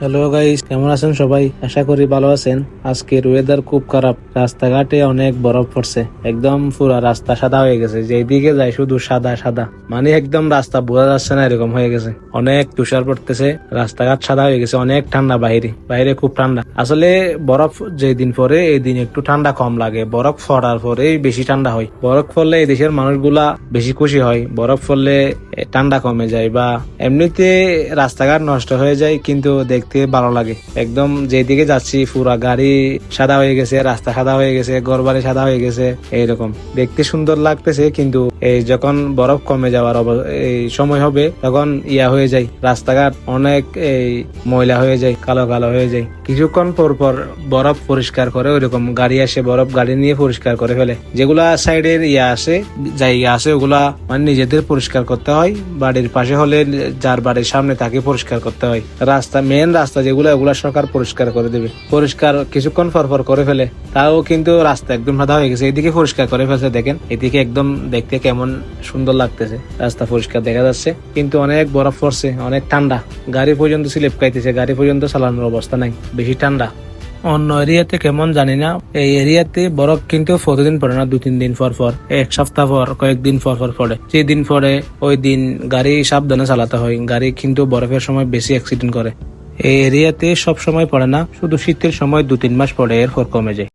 Hello guys কেমন আছেন সবাই? আশা করি ভালো আছেন। আজকের ওয়েদার খুব খারাপ। রাস্তাঘাটে অনেক বরফ পড়ছে। একদম পুরা রাস্তা সাদা হয়ে গেছে। যেদিকে যায় শুধু সাদা সাদা। মানে একদম রাস্তা বোঝা যাচ্ছে না এরকম হয়ে গেছে। অনেক তুষার পড়তেছে। রাস্তাঘাট সাদা হয়ে গেছে। অনেক ঠান্ডা বাইরে। বাইরে খুব ঠান্ডা। আসলে বরফ যেদিন পরে এই দিন একটু ঠান্ডা কম লাগে। বরফ পড়ার পরেই বেশি ঠান্ডা হয়। বরফ পড়লে এই দেশের মানুষগুলা বেশি খুশি হয়। বরফ পড়লে ঠান্ডা কমে যায় বা এমনিতে রাস্তাঘাট নষ্ট হয়ে যায়, কিন্তু দেখতে ভালো লাগে। একদম যেদিকে যাচ্ছি, পুরা গাড়ি সাদা হয়ে গেছে, রাস্তা সাদা হয়ে গেছে, ঘরবাড়ি সাদা হয়ে গেছে, এইরকম। দেখতে সুন্দর লাগতেছে, কিন্তু এই যখন বরফ কমে যাওয়ার এই সময় হবে, তখন ইয়া হয়ে যায়। রাস্তাঘাট অনেক এই ময়লা হয়ে যায়, কালো কালো হয়ে যায়। কিছুক্ষণ পর পর বরফ পরিষ্কার করে ওইরকম গাড়ি আসে, বরফ গাড়ি নিয়ে পরিষ্কার করে ফেলে। যেগুলা সাইডের ইয়া আছে জায়গা আছে ওগুলা মানে নিজেদের পরিষ্কার করতে হয়। বাড়ির পাশে হলে, যার বাড়ির সামনে তাকে পরিষ্কার করতে হয়। রাস্তা মেন রাস্তা যেগুলো ওগুলা সরকার পরিষ্কার করে দেবে। পরিষ্কার কিছুক্ষণ পর করে ফেলে, তাও কিন্তু রাস্তা একদম সাদা হয়ে গেছে। এদিকে পরিষ্কার করে ফেলছে, দেখেন। এদিকে একদম দেখতে কেমন সুন্দর লাগতেছে। রাস্তা পরিষ্কার দেখা যাচ্ছে। কিন্তু অনেক বরফ পড়ছে, অনেক ঠান্ডা। গাড়ি পর্যন্ত স্লিপ খাইতেছে, গাড়ি পর্যন্ত চালানোর অবস্থা নাই, বেশি ঠান্ডা। অন্য এরিয়াতে কেমন জানি না। এই এরিয়াতে বরফ কিন্তু প্রতিদিন পড়ে না দু তিন দিন পর পর, এক সপ্তাহ পর, কয়েকদিন পর পর পড়ে। যেদিন পরে ওই দিন গাড়ি সাবধানে চালাতে হয়। গাড়ি কিন্তু বরফের সময় বেশি অ্যাক্সিডেন্ট করে। এই এরিয়াতে সব সময় পড়ে না, শুধু শীতের সময় দু তিন মাস পরে এরপর কমে যায়।